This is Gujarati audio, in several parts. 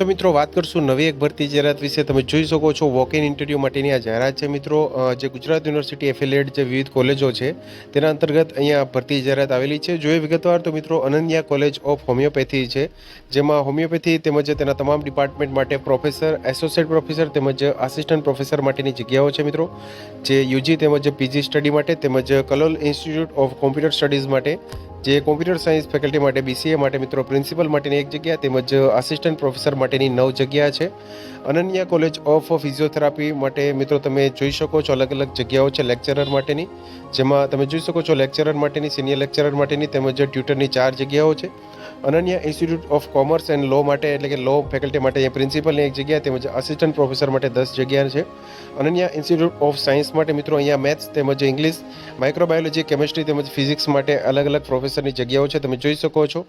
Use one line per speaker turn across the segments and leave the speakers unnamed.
તો મિત્રો, વાત કરશું નવી એક ભરતી જાહેરાત વિશે. તમે જોઈ શકો છો વોક ઇન ઇન્ટરવ્યૂ માટેની આ જાહેરાત છે મિત્રો. જે ગુજરાત યુનિવર્સિટી એફિલિએટ જે વિવિધ કોલેજો છે, તેના અંતર્ગત અહીંયા ભરતી જાહેરાત આવેલી છે. જોઈએ વિગતવાર તો મિત્રો, અનન્યા કોલેજ ઓફ હોમિયોપેથી છે, જેમાં હોમિયોપેથી તેમજ તેના તમામ ડિપાર્ટમેન્ટ માટે પ્રોફેસર એસોસિએટ પ્રોફેસર તેમજ આસિસ્ટન્ટ પ્રોફેસર માટેની જગ્યાઓ છે મિત્રો. જે યુજી તેમજ પીજી સ્ટડી માટે તેમજ Kalol institute of computer studies માટે જે કોમ્પ્યુટર સાયન્સ ફેકલ્ટી માટે બીસીએ માટે, મિત્રો, પ્રિન્સિપલ માટેની એક જગ્યા તેમજ આસિસ્ટન્ટ પ્રોફેસર માટેની નવ જગ્યા છે. અનન્યા કોલેજ ઓફ ફિઝિયોથેરાપી માટે, મિત્રો, તમે જોઈ શકો છો અલગ અલગ જગ્યાઓ છે લેક્ચરર માટેની. જેમાં તમે જોઈ શકો છો લેક્ચરર માટેની સિનિયર લેક્ચરર માટેની તેમજ ટ્યુટરની ચાર જગ્યાઓ છે. Ananya institute of commerce and law માટે, એટલે કે લો ફેકલ્ટી માટે અહીંયા પ્રિન્સિપલની એક જગ્યા, તેમજ આસિસ્ટન્ટ પ્રોફેસર માટે દસ જગ્યા છે. અનન્યા ઇન્સ્ટિટ્યૂટ ઓફ સાયન્સ માટે મિત્રો અહીંયા મેથ્સ તેમજ ઇંગ્લિશ માઇક્રોબાયોલોજી કેમિસ્ટ્રી તેમજ ફિઝિક્સ માટે અલગ અલગ પ્રોફેસરની જગ્યાઓ છે, તમે જોઈ શકો છો.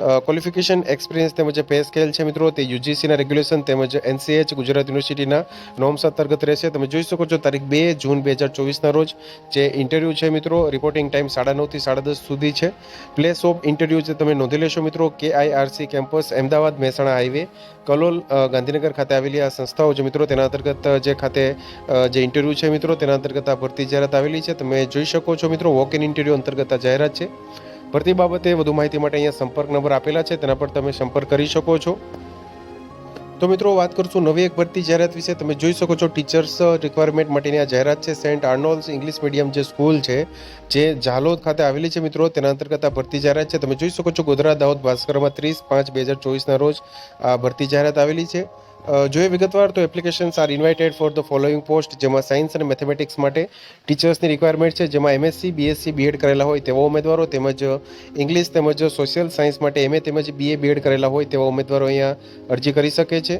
ક્વોલિફિકેશન એક્સપિરિયન્સ તેમજ પે સ્કેલ છે મિત્રો, તે યુજીસીના રેગ્યુલેશન તેમજ એનસીએચ ગુજરાત યુનિવર્સિટીના નોમ્સ અંતર્ગત રહેશે. તમે જોઈ શકો છો તારીખ બે જૂન બે હજાર ચોવીસના રોજ જે ઇન્ટરવ્યૂ છે મિત્રો રિપોર્ટિંગ ટાઈમ સાડા નવથી સાડા દસ સુધી છે. પ્લેસ ઓફ ઇન્ટરવ્યૂ જે તમે નોંધી લેશો મિત્રો કે IRC campus Ahmedabad, Mehsana highway Kalol Gandhinagar ખાતે આવેલી આ સંસ્થાઓ છે મિત્રો. તેના અંતર્ગત જે ખાતે જે ઇન્ટરવ્યૂ છે મિત્રો, તેના અંતર્ગત આ ભરતી જાહેરાત આવેલી છે. તમે જોઈ શકો છો મિત્રો વોક ઇન ઇન્ટરવ્યૂ અંતર્ગત આ જાહેરાત છે. ભરતી બાબતે વધુ માહિતી માટે અહીંયા સંપર્ક નંબર આપેલા છે, તેના પર તમે સંપર્ક કરી શકો છો. તો મિત્રો, વાત કરશું નવી એક ભરતી જાહેરાત વિશે. તમે જોઈ શકો છો, ટીચર્સ રિક્વાયરમેન્ટ માટેની આ જાહેરાત છે. સેન્ટ આર્નોલ્સ ઇંગ્લિશ મીડિયમ જે સ્કૂલ છે, જે ઝાલોદ ખાતે આવેલી છે મિત્રો, તેના અંતર્ગત આ ભરતી જાહેરાત છે. તમે જોઈ શકો છો, ગોધરા દાહોદ ભાસ્કરમાં ત્રીસ પાંચ બે હજાર ચોવીસના રોજ આ ભરતી જાહેરાત આવેલી છે. જોઈએ વિગતવાર તો applications are invited for the following post જેમાં સાયન્સ અને મેથેમેટિક્સ માટે ટીચર્સની રિક્વાયરમેન્ટ છે, જેમાં એમએસસી બીએસસી બીએડ કરેલા હોય તેવા ઉમેદવારો તેમજ ઇંગ્લિશ તેમજ સોશિયલ સાયન્સ માટે એમએ તેમજ બીએ બીએડ કરેલા હોય તેવા ઉમેદવારો અહીંયા અરજી કરી શકે છે.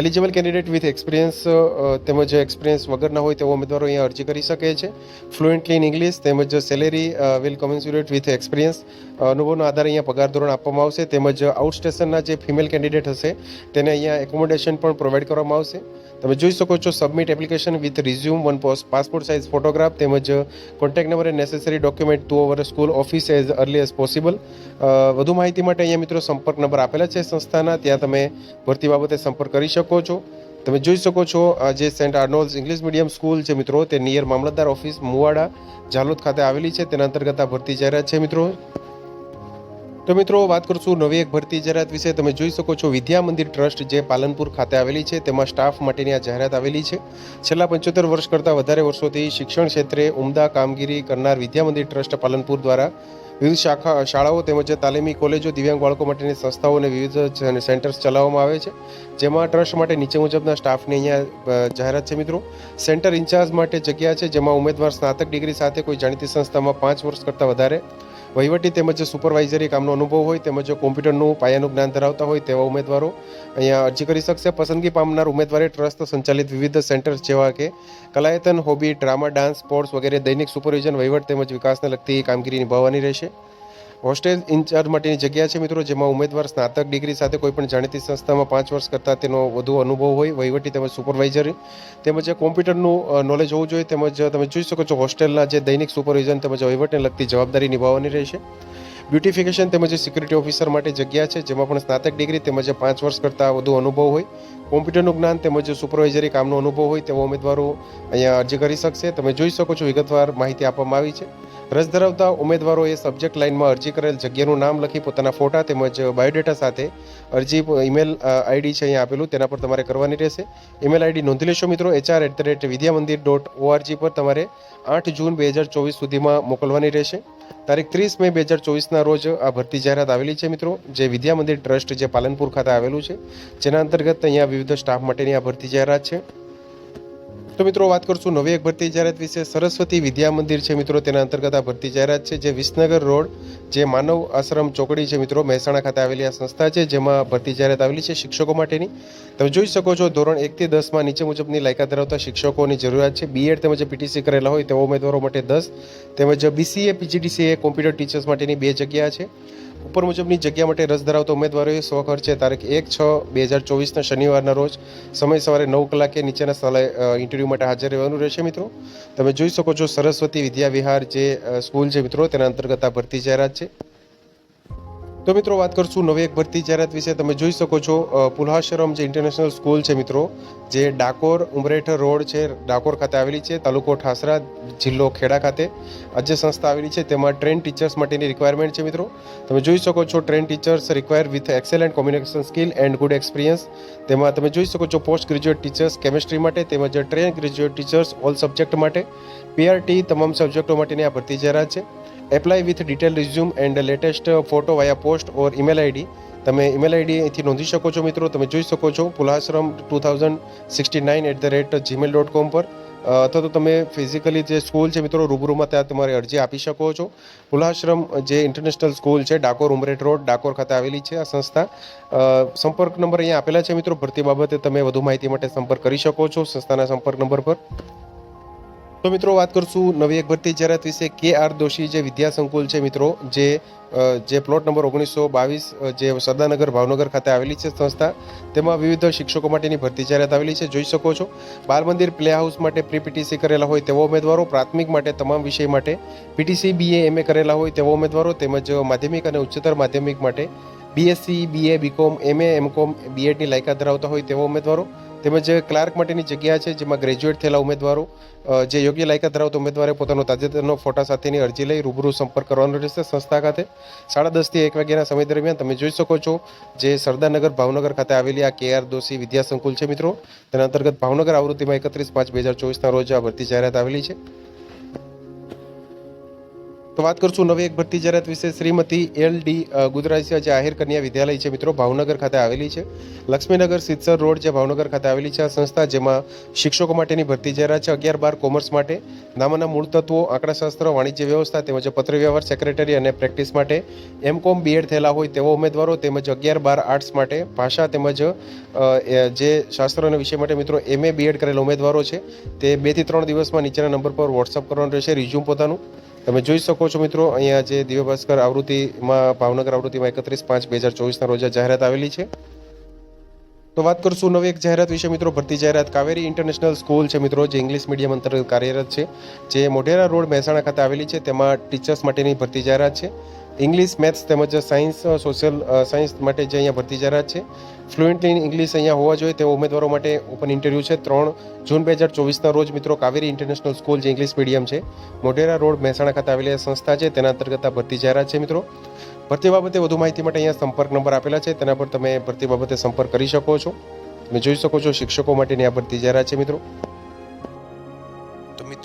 એલિજિબલ કેન્ડિડેટ વિથ એક્સપિરિયન્સ તેમજ એક્સપિરિયન્સ વગરના હોય તેવા ઉમેદવારો અહીંયા અરજી કરી શકે છે. ફ્લુએન્ટલી ઇન ઇંગ્લિશ તેમજ salary will commensurate with experience અનુભવના આધારે અહીંયા પગાર ધોરણ આપવામાં આવશે તેમજ આઉટસ્ટેશનના જે ફિમેલ કેન્ડિડેટ હશે તેને અહીંયા એકોમોડેશન પણ પ્રોવાઈડ કરવામાં આવશે. તમે જોઈ શકો છો submit application with resume one post passport size photograph તેમજ contact number and necessary document to our school office as early as possible વધુ માહિતી માટે અહીંયા મિત્રો સંપર્ક નંબર આપેલા છે સંસ્થાના. ત્યાં તમે ભરતી બાબતે સંપર્ક કરી શકો. છો. તમે જોઈ શકો છો જે Saint Arnold English medium school છે મિત્રો, તે નિયર મામલતદાર ઓફિસ મુવાડા જાલોદ ખાતે આવેલી છે. તેના અંતર્ગત આ ભરતી જાહેરાત છે મિત્રો. તો મિત્રો, વાત કરશું નવી એક ભરતી જાહેરાત વિશે. તમે જોઈ શકો છો, વિદ્યા મંદિર ટ્રસ્ટ જે પાલનપુર ખાતે આવેલી છે, તેમાં સ્ટાફ માટેની આ જાહેરાત આવેલી છે. છેલ્લા પંચોતેર વર્ષ કરતાં વધારે વર્ષોથી શિક્ષણ ક્ષેત્રે ઉમદા કામગીરી કરનાર વિદ્યા મંદિર ટ્રસ્ટ પાલનપુર દ્વારા વિવિધ શાખા, શાળાઓ તેમજ તાલીમી કોલેજો, દિવ્યાંગ બાળકો માટેની સંસ્થાઓ અને વિવિધ સેન્ટર્સ ચલાવવામાં આવે છે. જેમાં ટ્રસ્ટ માટે નીચે મુજબના સ્ટાફની અહીંયા જાહેરાત છે મિત્રો. સેન્ટર ઇન્ચાર્જ માટે જગ્યા છે, જેમાં ઉમેદવાર સ્નાતક ડિગ્રી સાથે કોઈ જાણીતી સંસ્થામાં પાંચ વર્ષ કરતાં વધારે વહીવટી તેમજ સુપરવાઇઝરી કામનો અનુભવ હોય તેમજ કોમ્પ્યુટરનું પાયાનું જ્ઞાન ધરાવતા હોય તેવા ઉમેદવારો અહીંયા અરજી કરી શકશે. પસંદગી પામનાર ઉમેદવારે ટ્રસ્ટ સંચાલિત વિવિધ સેન્ટર્સ જેવા કે કલાયતન, હોબી, ડ્રામા, ડાન્સ, સ્પોર્ટ્સ વગેરે દૈનિક સુપરવિઝન, વહીવટ તેમજ વિકાસને લગતી કામગીરી નિભાવવાની રહેશે. હોસ્ટેલ ઇન્ચાર્જ માટેની જગ્યા છે મિત્રો, જેમાં ઉમેદવાર સ્નાતક ડિગ્રી સાથે કોઈ પણ જાણીતી સંસ્થામાં પાંચ વર્ષ કરતાં તેનો વધુ અનુભવ હોય. વહીવટી તેમજ સુપરવાઇઝરી તેમજ કોમ્પ્યુટરનું નોલેજ હોવું જોઈએ. તેમજ તમે જોઈ શકો છો હોસ્ટેલના જે દૈનિક સુપરવિઝન તેમજ વહીવટને લગતી જવાબદારી નિભાવવાની રહેશે. બ્યુટિફિકેશન તેમજ સિક્યુરિટી ઓફિસર માટે જગ્યા છે, જેમાં પણ સ્નાતક ડિગ્રી તેમજ પાંચ વર્ષ કરતાં વધુ અનુભવ હોય. કોમ્પ્યુટરનું જ્ઞાન તેમજ સુપરવાઇઝરી કામનો અનુભવ હોય તેવા ઉમેદવારો અહીંયા અરજી કરી શકશે. તમે જોઈ શકો છો વિગતવાર માહિતી આપવામાં આવી છે. રસ ધરાવતા ઉમેદવારોએ સબ્જેક્ટ લાઇનમાં અરજી કરેલ જગ્યાનું નામ લખી પોતાના ફોટા તેમજ બાયોડેટા સાથે અરજી ઈમેલ આઈડી છે અહીંયા આપેલું, તેના પર તમારે કરવાની રહેશે. ઈમેલ આઈડી નોંધી લેશો મિત્રો HR at the rate Vidya Mandir dot ORG પર તમારે આઠ જૂન બે હજાર ચોવીસ સુધીમાં મોકલવાની રહેશે. તારીખ ત્રીસ મે બે હજાર ચોવીસના રોજ આ ભરતી જાહેરાત આવેલી છે મિત્રો, જે વિદ્યામંદિર ટ્રસ્ટ જે પાલનપુર ખાતે આવેલું છે. જેના અંતર્ગત અહીંયા વિવિધ સ્ટાફ માટેની આ ભરતી જાહેરાત છે. તો મિત્રો વાત કરશું નવી એક ભરતી જાહેરાત વિશે. સરસ્વતી વિદ્યા મંદિર છે મિત્રો, તેના અંતર્ગત આ ભરતી જાહેરાત છે. જે વિસનગર રોડ, જે માનવ આશ્રમ ચોકડી છે મિત્રો, મહેસાણા ખાતે આવેલી આ સંસ્થા છે, જેમાં ભરતી જાહેરાત આવેલી છે શિક્ષકો માટેની. તમે જોઈ શકો છો, ધોરણ એકથી દસમાં નીચે મુજબની લાયકાત ધરાવતા શિક્ષકોની જરૂરિયાત છે. બીએડ તેમજ પીટીસી કરેલા હોય તેવા ઉમેદવારો માટે દસ તેમજ બીસીએ પીજીડીસીએ કોમ્પ્યુટર ટીચર્સ માટેની બે જગ્યા છે. ઉપર મુજબની જગ્યા માટે રસ ધરાવતા ઉમેદવારોએ સ્વખર્ચે તારીખ એક છ બે હજાર ચોવીસના શનિવારના રોજ સમય સવારે નવ કલાકે નીચેના સ્થળે ઇન્ટરવ્યૂ માટે હાજર રહેવાનું રહેશે મિત્રો. તમે જોઈ શકો છો સરસ્વતી વિદ્યા વિહાર જે સ્કૂલ છે મિત્રો, તેના અંતર્ગત આ ભરતી જાહેરાત છે. તો મિત્રો વાત કરશું નવી એક ભરતી જાહેરાત વિશે. તમે જોઈ શકો છો પુલ્હાશ્રમ જે ઇન્ટરનેશનલ સ્કૂલ છે મિત્રો, જે ડાકોર ઉમરેઠ રોડ છે, ડાકોર ખાતે આવેલી છે, તાલુકો ઠાસરા જિલ્લો ખેડા ખાતે આ સંસ્થા આવેલી છે. તેમાં ટ્રેન ટીચર્સ માટેની રિક્વાયરમેન્ટ છે મિત્રો. તમે જોઈ શકો છો train teachers require with excellent communication skill and good experience તેમાં તમે જોઈ શકો છો પોસ્ટ ગ્રેજ્યુએટ ટીચર્સ કેમિસ્ટ્રી માટે, તેમજ train graduate teachers all subject માટે. પીઆરટી તમામ સબ્જેક્ટો માટેની આ ભરતી જાહેરાત છે. Apply with detail resume and latest photo via post or email ID તમે ઇમેલ આઈડી અહીંથી નોંધી શકો છો મિત્રો. તમે જોઈ શકો છો Pulashram two thousand sixty nine at the rate Gmail dot com પર. અથવા તો તમે ફિઝિકલી જે સ્કૂલ છે મિત્રો, રૂબરૂમાં ત્યાં તમારે અરજી આપી શકો છો. પુલાશ્રમ જે ઇન્ટરનેશનલ સ્કૂલ છે, ડાકોર ઉમરેટ રોડ, ડાકોર ખાતે આવેલી છે આ સંસ્થા. સંપર્ક નંબર અહીંયા આપેલા છે મિત્રો. ભરતી બાબતે તમે વધુ માહિતી માટે સંપર્ક કરી શકો છો સંસ્થાના સંપર્ક નંબર પર. તો મિત્રો વાત કરશું નવી એક ભરતી જાહેરાત વિશે. કે આર દોશી જે વિદ્યા સંકુલ છે મિત્રો, જે જે પ્લોટ નંબર ઓગણીસો બાવીસ જે સરદારનગર ભાવનગર ખાતે આવેલી છે સંસ્થા, તેમાં વિવિધ શિક્ષકો માટેની ભરતી જાહેરાત આવેલી છે. જોઈ શકો છો, બાલ મંદિર પ્લે હાઉસ માટે પ્રી પીટીસી કરેલા હોય તેવા ઉમેદવારો, પ્રાથમિક માટે તમામ વિષય માટે પીટીસી બીએ એમએ કરેલા હોય તેવા ઉમેદવારો, તેમજ માધ્યમિક અને ઉચ્ચતર માધ્યમિક માટે BSc BA BCom MA MCom બીએડની લાયકાત ધરાવતા હોય તેવા ઉમેદવારો તેમજ ક્લાર્ક માટેની જગ્યા છે, જેમાં ગ્રેજ્યુએટ થયેલા ઉમેદવારો જે યોગ્ય લાયકાત ધરાવતા ઉમેદવારે પોતાનો તાજેતરનો ફોટા સાથેની અરજી લઈ રૂબરૂ સંપર્ક કરવાનો રહેશે. સંસ્થા ખાતે સાડા દસથી એક વાગ્યાના સમય દરમિયાન તમે જોઈ શકો છો જે સરદારનગર ભાવનગર ખાતે આવેલી આ કે આર દોશી વિદ્યા સંકુલ છે, મિત્રો. તેના અંતર્ગત ભાવનગર આવૃત્તિમાં એકત્રીસ પાંચ બે હજાર ચોવીસના રોજ આ ભરતી જાહેરાત આવેલી છે. તો વાત કરશું નવી એક ભરતી જાહેરાત વિશે. શ્રીમતી એલ ડી ગુજરાતી જે આહિર કન્યા વિદ્યાલય છે મિત્રો, ભાવનગર ખાતે આવેલી છે. લક્ષ્મીનગર સિદ્ધસર રોડ જે ભાવનગર ખાતે આવેલી છે. આ સંસ્થા જેમાં શિક્ષકો માટેની ભરતી જાહેરાત છે. અગિયાર બાર કોમર્સ માટે. નામના મૂળ તત્વો, આંકડાશાસ્ત્ર, વાણિજ્ય વ્યવસ્થા તેમજ પત્ર વ્યવહાર, સેક્રેટરી અને પ્રેક્ટિસ માટે એમ કોમ બીએડ થયેલા હોય તેવા ઉમેદવારો તેમજ અગિયાર બાર આર્ટ્સ માટે ભાષા તેમજ જે શાસ્ત્રોના વિષય માટે મિત્રો એમ એ બીએડ કરેલા ઉમેદવારો છે. તે બેથી ત્રણ દિવસમાં નીચેના નંબર પર વોટ્સઅપ કરવાનું રહેશે. રિઝ્યુમ પોતાનું. તમે જોઈ શકો છો મિત્રો, અહીંયા જે દિવ્ય ભાસ્કર આવૃત્તિમાં ભાવનગર આવૃત્તિમાં એકત્રીસ પાંચ બે હજાર ચોવીસના રોજ જાહેરાત આવેલી છે. તો વાત કરશું નવી એક જાહેરાત વિશે મિત્રો, ભરતી જાહેરાત કાવેરી ઇન્ટરનેશનલ સ્કૂલ છે મિત્રો, જે ઇંગ્લિશ મીડિયમ અંતર્ગત કાર્યરત છે. જે મોઢેરા રોડ મહેસાણા ખાતે આવેલી છે, તેમાં ટીચર્સ માટેની ભરતી જાહેરાત છે. ઇંગ્લિશ, મેથ્સ તેમજ સાયન્સ સોશિયલ સાયન્સ માટે જે અહીંયા ભરતી જાહેરાત છે. ફ્લુએન્ટલી ઇંગ્લિશ અહીંયા હોવા જોઈએ તેવા ઉમેદવારો માટે ઓપન ઇન્ટરવ્યૂ છે. ત્રણ જૂન બે હજાર ચોવીસના રોજ મિત્રો કાવેરી ઇન્ટરનેશનલ સ્કૂલ જે ઇંગ્લિશ મીડિયમ છે, મોઢેરા રોડ મહેસાણા ખાતે આવેલી સંસ્થા છે. તેના અંતર્ગત આ ભરતી જાહેરાત છે મિત્રો. ભરતી બાબતે વધુ માહિતી માટે અહીંયા સંપર્ક નંબર આપેલા છે. તેના પર તમે ભરતી બાબતે સંપર્ક કરી શકો છો. તમે જોઈ શકો છો શિક્ષકો માટેની આ ભરતી જાહેરાત છે મિત્રો.